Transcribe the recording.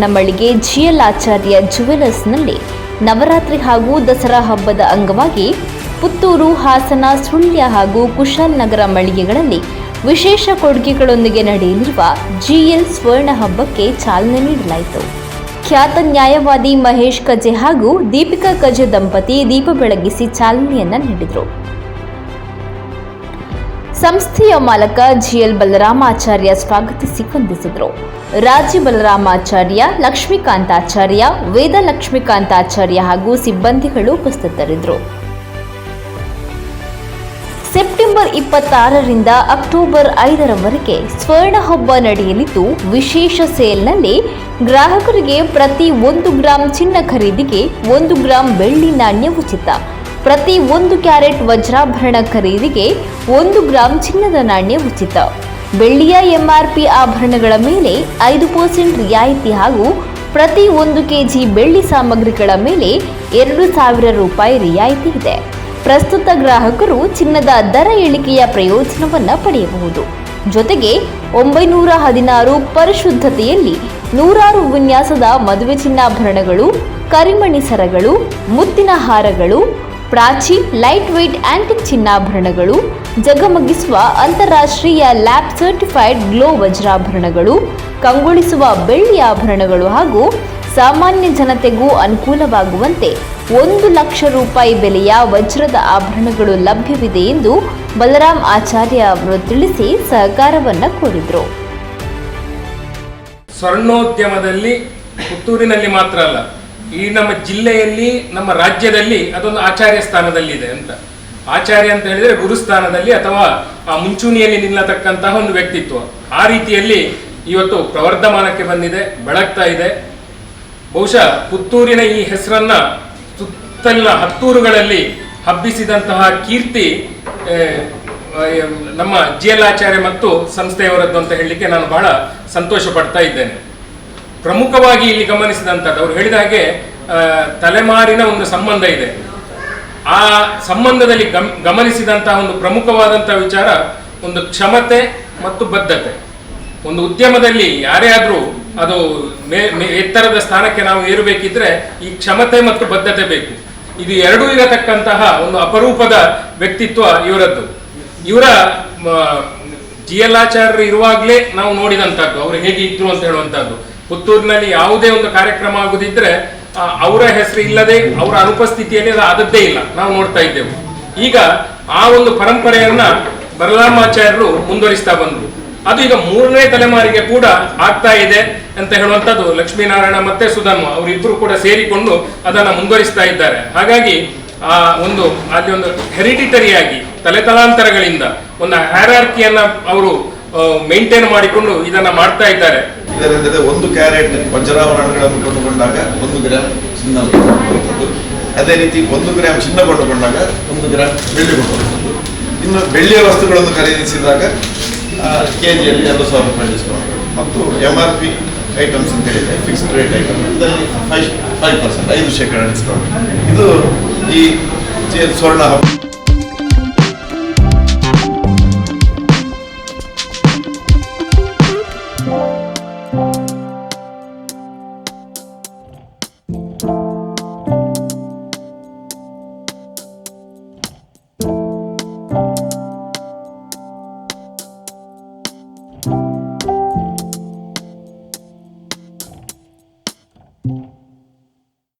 ಚಿನ್ನಾಭರಣ ಮಳಿಗೆ ಜಿಎಲ್ ಆಚಾರ್ಯ ಜುವೆಲರ್ಸ್ನಲ್ಲಿ ನವರಾತ್ರಿ ಹಾಗೂ ದಸರಾ ಹಬ್ಬದ ಅಂಗವಾಗಿ ಪುತ್ತೂರು, ಹಾಸನ, ಸುಳ್ಯ ಹಾಗೂ ಕುಶಾಲನಗರ ಮಳಿಗೆಗಳಲ್ಲಿ ವಿಶೇಷ ಕೊಡುಗೆಗಳೊಂದಿಗೆ ನಡೆಯಲಿರುವ ಜಿಎಲ್ ಸ್ವರ್ಣ ಹಬ್ಬಕ್ಕೆ ಚಾಲನೆ ನೀಡಲಾಯಿತು. ಖ್ಯಾತ ನ್ಯಾಯವಾದಿ ಮಹೇಶ್ ಕಜೆ ಹಾಗೂ ದೀಪಿಕಾ ಕಜೆ ದಂಪತಿ ದೀಪ ಬೆಳಗಿಸಿ ಚಾಲನೆಯನ್ನ ನೀಡಿದರು. ಸಂಸ್ಥೆಯ ಮಾಲಕ ಜಿಎಲ್ ಬಲರಾಮಾಚಾರ್ಯ ಸ್ವಾಗತಿಸಿ ವಂದಿಸಿದರು ರಾಜಿ ಬಲರಾಮಾಚಾರ್ಯ ಲಕ್ಷ್ಮೀಕಾಂತಾಚಾರ್ಯ, ವೇದ ಲಕ್ಷ್ಮೀಕಾಂತಾಚಾರ್ಯ ಹಾಗೂ ಸಿಬ್ಬಂದಿಗಳು ಉಪಸ್ಥಿತರಿದ್ದರು. ಸೆಪ್ಟೆಂಬರ್ ಇಪ್ಪತ್ತಾರರಿಂದ ಅಕ್ಟೋಬರ್ ಐದರವರೆಗೆ ಸ್ವರ್ಣ ಹಬ್ಬ ನಡೆಯಲಿದ್ದು, ವಿಶೇಷ ಸೇಲ್ನಲ್ಲಿ ಗ್ರಾಹಕರಿಗೆ ಪ್ರತಿ ಒಂದು ಗ್ರಾಂ ಚಿನ್ನ ಖರೀದಿಗೆ ಒಂದು ಗ್ರಾಂ ಬೆಳ್ಳಿ ನಾಣ್ಯ ಉಚಿತ. ಪ್ರತಿ ಒಂದು ಕ್ಯಾರೆಟ್ ವಜ್ರಾಭರಣ ಖರೀದಿಗೆ ಒಂದು ಗ್ರಾಂ ಚಿನ್ನದ ನಾಣ್ಯ ಉಚಿತ. ಬೆಳ್ಳಿಯ ಎಂಆರ್ಪಿ ಆಭರಣಗಳ ಮೇಲೆ ಐದು ಪರ್ಸೆಂಟ್ ರಿಯಾಯಿತಿ ಹಾಗೂ ಪ್ರತಿ ಒಂದು ಕೆಜಿ ಬೆಳ್ಳಿ ಸಾಮಗ್ರಿಗಳ ಮೇಲೆ ಎರಡು ಸಾವಿರ ರೂಪಾಯಿ ರಿಯಾಯಿತಿ ಇದೆ. ಪ್ರಸ್ತುತ ಗ್ರಾಹಕರು ಚಿನ್ನದ ದರ ಇಳಿಕೆಯ ಪ್ರಯೋಜನವನ್ನು ಪಡೆಯಬಹುದು. ಜೊತೆಗೆ ಒಂಬೈನೂರ ಹದಿನಾರು ಪರಿಶುದ್ಧತೆಯಲ್ಲಿ ನೂರಾರು ವಿನ್ಯಾಸದ ಮದುವೆ ಚಿನ್ನಾಭರಣಗಳು, ಕರಿಮಣಿ ಸರಗಳು, ಮುತ್ತಿನ ಹಾರಗಳು, ಪ್ರಾಚಿ, ಲೈಟ್ ವೆಯ್ಟ್ ಆಂಟಿಕ್ ಚಿನ್ನಾಭರಣಗಳು ಜಗಮಗಿಸುವ ಅಂತಾರಾಷ್ಟ್ರೀಯ ಲ್ಯಾಬ್ ಸರ್ಟಿಫೈಡ್ ಗ್ಲೋ ವಜ್ರಾಭರಣಗಳು, ಕಂಗೊಳಿಸುವ ಬೆಳ್ಳಿ ಆಭರಣಗಳು ಹಾಗೂ ಸಾಮಾನ್ಯ ಜನತೆಗೂ ಅನುಕೂಲವಾಗುವಂತೆ ಒಂದು ಲಕ್ಷ ರೂಪಾಯಿ ಬೆಲೆಯ ವಜ್ರದ ಆಭರಣಗಳು ಲಭ್ಯವಿದೆ ಎಂದು ಬಲರಾಮ್ ಆಚಾರ್ಯ ಅವರು ತಿಳಿಸಿ ಸಹಕಾರವನ್ನು ಕೋರಿದರು. ಸ್ವರ್ಣೋದ್ಯಮದಲ್ಲಿ ಪುತ್ತೂರಿನಲ್ಲಿ ಮಾತ್ರ ಅಲ್ಲ, ಈ ನಮ್ಮ ಜಿಲ್ಲೆಯಲ್ಲಿ, ನಮ್ಮ ರಾಜ್ಯದಲ್ಲಿ ಅದೊಂದು ಆಚಾರ್ಯ ಸ್ಥಾನದಲ್ಲಿದೆ ಅಂತ. ಆಚಾರ್ಯ ಅಂತ ಹೇಳಿದ್ರೆ ಗುರುಸ್ಥಾನದಲ್ಲಿ ಅಥವಾ ಆ ಮುಂಚೂಣಿಯಲ್ಲಿ ನಿಲ್ಲತಕ್ಕಂತಹ ಒಂದು ವ್ಯಕ್ತಿತ್ವ. ಆ ರೀತಿಯಲ್ಲಿ ಇವತ್ತು ಪ್ರವರ್ಧಮಾನಕ್ಕೆ ಬಂದಿದೆ, ಬೆಳಗ್ತಾ ಇದೆ. ಬಹುಶಃ ಪುತ್ತೂರಿನ ಈ ಹೆಸರನ್ನ ಸುತ್ತಲಿನ ಹತ್ತೂರುಗಳಲ್ಲಿ ಹಬ್ಬಿಸಿದಂತಹ ಕೀರ್ತಿ ನಮ್ಮ ಜಿ ಎಲ್ ಆಚಾರ್ಯ ಮತ್ತು ಸಂಸ್ಥೆಯವರದ್ದು ಅಂತ ಹೇಳಲಿಕ್ಕೆ ನಾನು ಬಹಳ ಸಂತೋಷ ಪಡ್ತಾ ಇದ್ದೇನೆ. ಪ್ರಮುಖವಾಗಿ ಇಲ್ಲಿ ಗಮನಿಸಿದಂಥದ್ದು ಅವರು ಹೇಳಿದ ಹಾಗೆ ತಲೆಮಾರಿನ ಒಂದು ಸಂಬಂಧ ಇದೆ. ಆ ಸಂಬಂಧದಲ್ಲಿ ಗಮ್ ಗಮನಿಸಿದಂತಹ ಒಂದು ಪ್ರಮುಖವಾದಂತಹ ವಿಚಾರ ಒಂದು ಕ್ಷಮತೆ ಮತ್ತು ಬದ್ಧತೆ. ಒಂದು ಉದ್ಯಮದಲ್ಲಿ ಯಾರೇ ಆದರೂ ಅದು ಎತ್ತರದ ಸ್ಥಾನಕ್ಕೆ ನಾವು ಏರಬೇಕಿದ್ರೆ ಈ ಕ್ಷಮತೆ ಮತ್ತು ಬದ್ಧತೆ ಬೇಕು. ಇದು ಎರಡೂ ಇರತಕ್ಕಂತಹ ಒಂದು ಅಪರೂಪದ ವ್ಯಕ್ತಿತ್ವ ಇವರದ್ದು. ಇವರ ಜಿ ಎಲ್ ಆಚಾರ್ಯರು ಇರುವಾಗಲೇ ನಾವು ನೋಡಿದಂಥದ್ದು, ಅವರು ಹೇಗೆ ಇದ್ರು ಅಂತ ಹೇಳುವಂಥದ್ದು. ಪುತ್ತೂರಿನಲ್ಲಿ ಯಾವುದೇ ಒಂದು ಕಾರ್ಯಕ್ರಮ ಆಗುದಿದ್ರೆ ಅವರ ಹೆಸರು ಇಲ್ಲದೆ ಅವರ ಅನುಪಸ್ಥಿತಿಯಲ್ಲಿ ಅದು ಆದದ್ದೇ ಇಲ್ಲ. ನಾವು ನೋಡ್ತಾ ಇದ್ದೇವೆ. ಈಗ ಆ ಒಂದು ಪರಂಪರೆಯನ್ನ ಬಲರಾಮಾಚಾರ್ಯರು ಮುಂದುವರಿಸ್ತಾ ಬಂದರು. ಅದು ಈಗ ಮೂರನೇ ತಲೆಮಾರಿಗೆ ಕೂಡ ಆಗ್ತಾ ಇದೆ ಅಂತ ಹೇಳುವಂಥದ್ದು ಲಕ್ಷ್ಮೀನಾರಾಯಣ ಮತ್ತೆ ಸುಧನ್ವ ಅವರಿಬ್ಬರು ಕೂಡ ಸೇರಿಕೊಂಡು ಅದನ್ನ ಮುಂದುವರಿಸ್ತಾ ಇದ್ದಾರೆ. ಹಾಗಾಗಿ ಆ ಒಂದು ಅಲ್ಲಿ ಒಂದು ಹೆರಿಡಿಟರಿಯಾಗಿ ತಲೆತಲಾಂತರಗಳಿಂದ ಒಂದು ಹ್ಯಾರಾರ್ಕಿಯನ್ನ ಅವರು ಮೇಂಟೈನ್ ಮಾಡಿಕೊಂಡು ಇದನ್ನ ಮಾಡ್ತಾ ಇದ್ದಾರೆ. ಇದರೆಂದರೆ ಒಂದು ಕ್ಯಾರೆಟ್ ವಜ್ರಾಭರಣಗಳನ್ನು ಕೊಂಡುಕೊಂಡಾಗ ಒಂದು ಗ್ರಾಮ್ ಚಿನ್ನ ಅದೇ ರೀತಿ ಒಂದು ಗ್ರಾಮ್ ಚಿನ್ನ ಕೊಂಡುಕೊಂಡಾಗ ಒಂದು ಗ್ರಾಮ್ ಬೆಳ್ಳಿ ಕೊಂಡುಕೊಂಡು ಇನ್ನು ಬೆಳ್ಳಿಯ ವಸ್ತುಗಳನ್ನು ಖರೀದಿಸಿದಾಗ ಕೆ ಜಿಯಲ್ಲಿ ಎರಡು ಸಾವಿರ ರೂಪಾಯಿ ಡಿಸ್ಕೌಂಟ್. ಮತ್ತು ಎಂ ಆರ್ ಪಿ ಐಟಮ್ಸ್ ಅಂತ ಹೇಳಿದೆ ಫಿಕ್ಸ್ಡ್ ರೇಟ್ ಐಟಮ್ ಇದರಲ್ಲಿ ಫೈವ್ ಫೈವ್ ಪರ್ಸೆಂಟ್ ಐದು ಶೇಕಡ ಡಿಸ್ಕೌಂಟ್. ಇದು ಈ ಸ್ವರ್ಣ ಹಬ್ಬ.